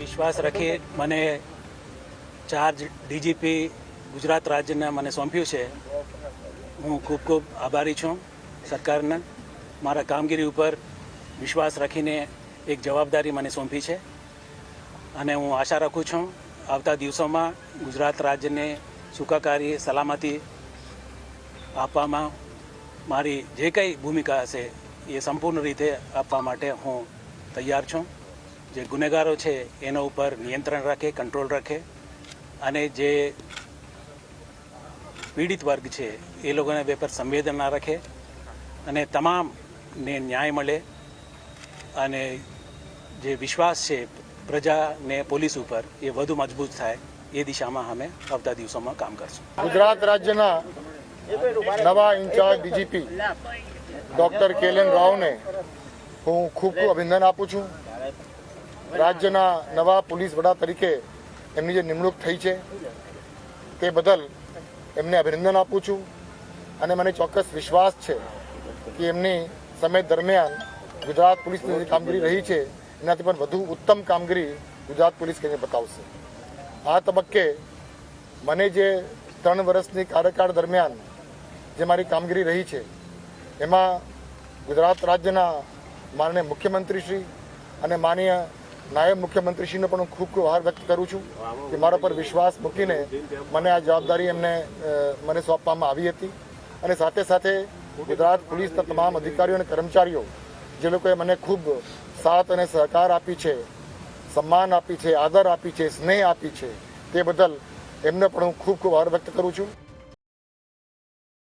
વિશ્વાસ રાખી મને charge DGP Gujarat રાજ્યને મને સોંપ્યું છે. હું ખૂબ ખૂબ આભારી છું સરકારને. મારા કામગીરી ઉપર વિશ્વાસ રાખીને એક જવાબદારી મને સોંપી છે. અને હું આશા રાખું છું આવતા દિવસોમાં ગુજરાત રાજ્યને સુખાકારી, સલામતી આપવામાં મારી જે કંઈ ભૂમિકા હશે એ સંપૂર્ણ રીતે આપવા માટે હું તૈયાર છું. જે ગુનેગારો છે, એના ઉપર નિયંત્રણ રાખે કંટ્રોલ રાખે અને જે પીડિત વર્ગ છે, એ લોકોને બે પર સંવેદના રાખે અને તમામને ન્યાય મળે અને જે વિશ્વાસ છે પ્રજાને પોલીસ ઉપર એ વધુ મજબૂત થાય એ દિશામાં અમે આવતા દિવસોમાં કામ કરશું. ગુજરાત રાજ્યના નવા in-charge DGP doctor K L N રાવને હું ખૂબ ખૂબ અભિનંદન આપું છું. રાજ્યના નવા પોલીસ વડા તરીકે એમની જે નિમણૂક થઈ છે, તે બદલ એમને અભિનંદન આપું છું. અને મને ચોક્કસ વિશ્વાસ છે કે એમની સમય દરમિયાન ગુજરાત પોલીસની જે કામગીરી રહી છે, એનાથી પણ વધુ ઉત્તમ કામગીરી ગુજરાત પોલીસ કરીને બતાવશે. આ તબક્કે મને જે ત્રણ વર્ષની કાર્યકાળ દરમિયાન જે મારી કામગીરી રહી છે, એમાં ગુજરાત રાજ્યના માનનીય મુખ્યમંત્રીશ્રી અને માનનીય નાયબ મુખ્યમંત્રીશ્રીનો પણ હું ખૂબ ખૂબ આભાર વ્યક્ત કરું છું કે મારા પર વિશ્વાસ મૂકીને મને આ જવાબદારી એમને મને સોંપવામાં આવી હતી. અને સાથે સાથે ગુજરાત પોલીસના તમામ અધિકારીઓ અને કર્મચારીઓ, જે લોકોએ મને ખૂબ સાથ અને સહકાર આપી છે, સન્માન આપી છે, આદર આપી છે, સ્નેહ આપી છે, તે બદલ એમને પણ હું ખૂબ ખૂબ આભાર વ્યક્ત કરું છું.